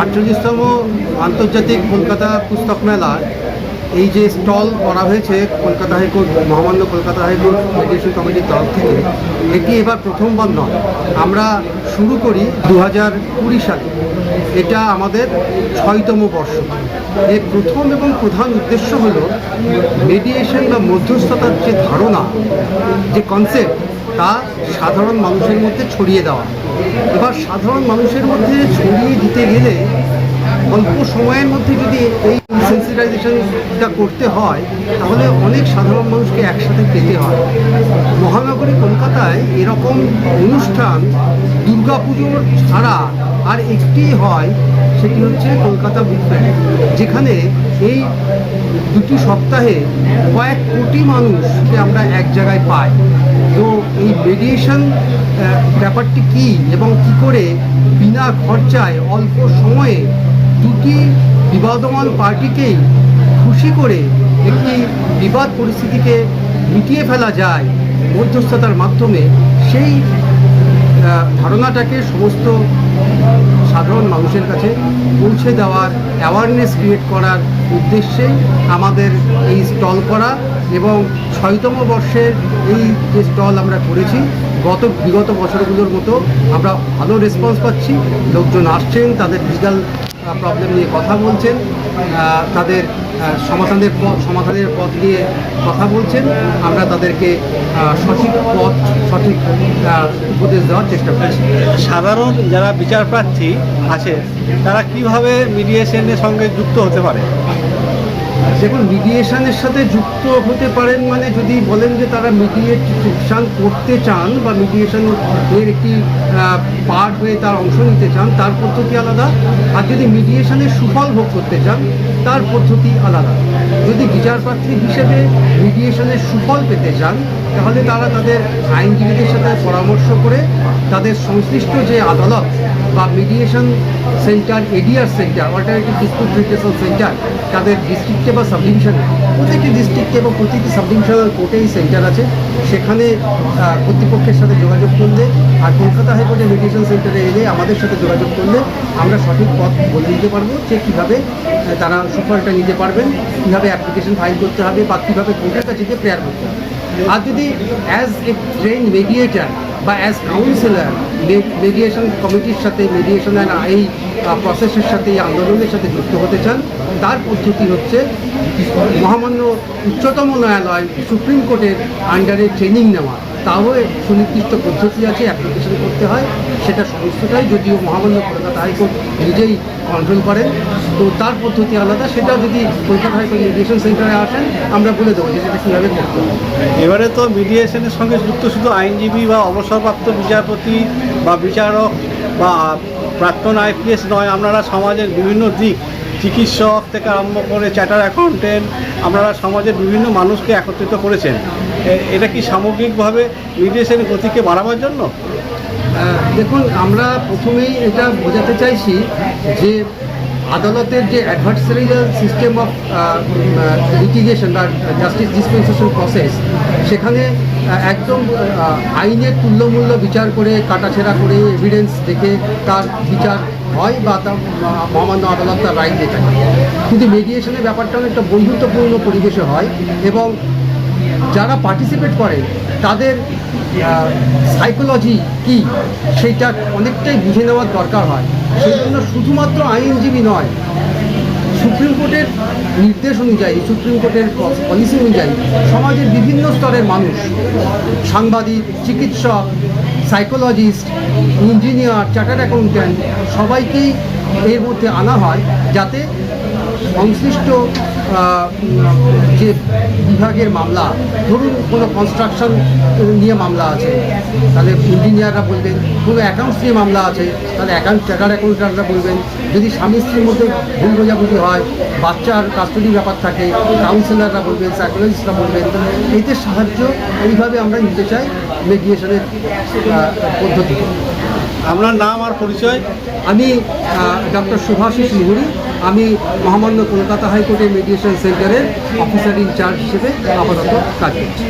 আটচল্লিশতম আন্তর্জাতিক কলকাতা পুস্তক মেলা। এই যে স্টল করা হয়েছে কলকাতা হাইকোর্ট, মহামান্য কলকাতা হাইকোর্ট কমিটির তরফ থেকে, এটি এবার প্রথমবার নয়। আমরা শুরু করি দু হাজার কুড়ি সালে। এটা আমাদের ছয়তম বর্ষ। এর প্রথম এবং প্রধান উদ্দেশ্য হল মেডিয়েশন বা মধ্যস্থতার যে ধারণা, যে কনসেপ্ট তা সাধারণ মানুষের মধ্যে ছড়িয়ে দেওয়া। এবার সাধারণ মানুষের মধ্যে ছড়িয়ে দিতে গেলে অল্প সময়ের মধ্যে যদি এই সেন্সিটাইজেশনটা করতে হয়, তাহলে অনেক সাধারণ মানুষকে একসাথে পেতে হয়। মহানগরী কলকাতায় এরকম অনুষ্ঠান দুর্গাপুজোর ছাড়া আর একটি হয়, সেটি হচ্ছে কলকাতা বুক যেখানে এই দুটি সপ্তাহে কয়েক কোটি মানুষকে আমরা এক জায়গায় পাই। তো এই রেডিয়েশন ব্যাপারটি কি এবং কি করে বিনা খরচায় অল্প সময়ে দুটি বিবাদমান পার্টিকেই খুশি করে একটি বিবাদ পরিস্থিতিকে মিটিয়ে ফেলা যায় মধ্যস্থতার মাধ্যমে, সেই ধারণাটাকে সমস্ত সাধারণ মানুষের কাছে পৌঁছে দেওয়ার অ্যাওয়ারনেস ক্রিয়েট করার উদ্দেশ্যে আমাদের এই স্টল করা এবং ছয়তম বর্ষের এই যে স্টল আমরা করেছি, গত বিগত বছরগুলোর মতো আমরা ভালো রেসপন্স পাচ্ছি। লোকজন আসছেন, তাদের লিগাল প্রবলেম নিয়ে কথা বলছেন তাদের সমাধানের পথ সমাধানের পথ দিয়ে কথা বলছেন। আমরা তাদেরকে সঠিক পথ, সঠিক উপদেশ দেওয়ার চেষ্টা করছি। সাধারণ যারা বিচার প্রার্থী আছে তারা কীভাবে মিডিয়েশনের সঙ্গে যুক্ত হতে পারে? দেখুন মিডিয়েশনের সাথে যুক্ত হতে পারেন মানে যদি বলেন যে তারা মিডিয়েশন করতে চান বা মিডিয়েশন এর একটি পার্ট হয়ে তার অংশ নিতে চান, তার পদ্ধতি আলাদা। আর যদি মিডিয়েশনের সুফল ভোগ করতে চান, তার পদ্ধতি আলাদা। যদি বিচারপ্রার্থী হিসেবে মিডিয়েশনের সুফল পেতে চান, তাহলে তারা তাদের আইনজীবীদের সাথে পরামর্শ করে তাদের সংশ্লিষ্ট যে আদালত বা mediation centre ADR centre alternative dispute resolution centre তাদের ডিস্ট্রিক্টে বা সাব ডিভিশনে প্রত্যেকটি ডিস্ট্রিক্টে এবং প্রতিটি সাব ডিভিশনাল কোর্টেই সেন্টার আছে। সেখানে কর্তৃপক্ষের সাথে যোগাযোগ করলে আর কলকাতা হাইকোর্টের মিডিয়েশন সেন্টারে এলে আমাদের সাথে যোগাযোগ করলে আমরা সঠিক পথ বলে দিতে পারব যে কীভাবে তারা সুফলটা নিতে পারবেন, কীভাবে অ্যাপ্লিকেশন ফাইল করতে হবে বা কীভাবে কোর্টের কাছে গিয়ে প্রেয়ার করতে হবে। আর যদি অ্যাজ এ ট্রেন মেডিয়েটার বা অ্যাজ কাউন্সিলর মেডিয়েশন কমিটির সাথে মেডিয়েশনের এই প্রসেসের সাথে, এই আন্দোলনের সাথে যুক্ত হতে চান, তার পদ্ধতি হচ্ছে মহামান্য উচ্চতম ন্যায়ালয়, সুপ্রিম কোর্টের আন্ডারে ট্রেনিং নেওয়া। তাও সুনির্দিষ্ট পদ্ধতি আছে অ্যাপ্লিকেশন করতে হয়, সেটা সমস্তটাই যদিও মহামান্য কলকাতা হাইকোর্ট নিজেই কন্ট্রোল করেন। তো তার পদ্ধতি আলাদা সেটাও যদি কলকাতা হাইকোর্ট মেডিয়েশন সেন্টারে আসেন আমরা বলে দেবো যে সেটা কীভাবে করতে এবারে তো মিডিয়েশনের সঙ্গে যুক্ত শুধু আইনজীবী বা অবসরপ্রাপ্ত বিচারপতি বা বিচারক বা প্রাক্তন আইপিএস নয় আপনারা সমাজের বিভিন্ন দিক চিকিৎসক থেকে আরম্ভ করে চ্যাটার অ্যাকাউন্টেন্ট আপনারা সমাজের বিভিন্ন মানুষকে একত্রিত করেছেন। এটা কি সামগ্রিকভাবে মিডিয়েশনের গতিকে বাড়াবার জন্য? দেখুন আমরা প্রথমেই এটা বোঝাতে চাইছি যে আদালতের যে অ্যাডভার্সারিয়াল সিস্টেম অফ লিটিগেশন বা জাস্টিস ডিসপেন্সেশন প্রসেস সেখানে একদম আইনের তুল্যমূল্য বিচার করে, কাটাছেড়া করে এভিডেন্স দেখে তার বিচার হয় বা তার মহামান্য আদালত তার রায় দিয়ে থাকে। কিন্তু মেডিয়েশনের ব্যাপারটা অনেকটা বন্ধুত্বপূর্ণ পরিবেশে হয় এবং যারা পার্টিসিপেট করে, তাদের সাইকোলজি কি, সেইটা অনেকটাই বুঝে নেওয়ার দরকার হয়। সেই জন্য শুধুমাত্র আইনজীবী নয়, সুপ্রিম কোর্টের নির্দেশ অনুযায়ী, সুপ্রিম কোর্টের পলিসি অনুযায়ী সমাজের বিভিন্ন স্তরের মানুষ, সাংবাদিক, চিকিৎসক, সাইকোলজিস্ট, ইঞ্জিনিয়ার, চার্টার্ড অ্যাকাউন্ট্যান্ট সবাইকেই এর মধ্যে আনা হয় যাতে সংশ্লিষ্ট যে বিভাগের মামলা ধরুন কোনো কনস্ট্রাকশন নিয়ে মামলা আছে তাহলে ইঞ্জিনিয়াররা বলবেন কোনো অ্যাকাউন্টস নিয়ে মামলা আছে তাহলে অ্যাকাউন্ট চার্টার অ্যাকাউন্টাররা বলবেন যদি স্বামী স্ত্রীর মধ্যে ভুল বোঝাবুঝি হয় বাচ্চার কাস্টডি ব্যাপার থাকে কাউন্সিলররা বলবেন সাইকোলজিস্টরা বলবেন এদের সাহায্য এইভাবে আমরা নিতে চাই মেডিয়েশনের পদ্ধতি আপনার নাম আর পরিচয়? আমি ডক্টর শুভাশিস মুহুরি। আমি মহামান্য কলকাতা হাইকোর্টের মেডিয়েশন সেন্টারের অফিসার ইনচার্জ হিসেবে আপাতত কাজ করছি।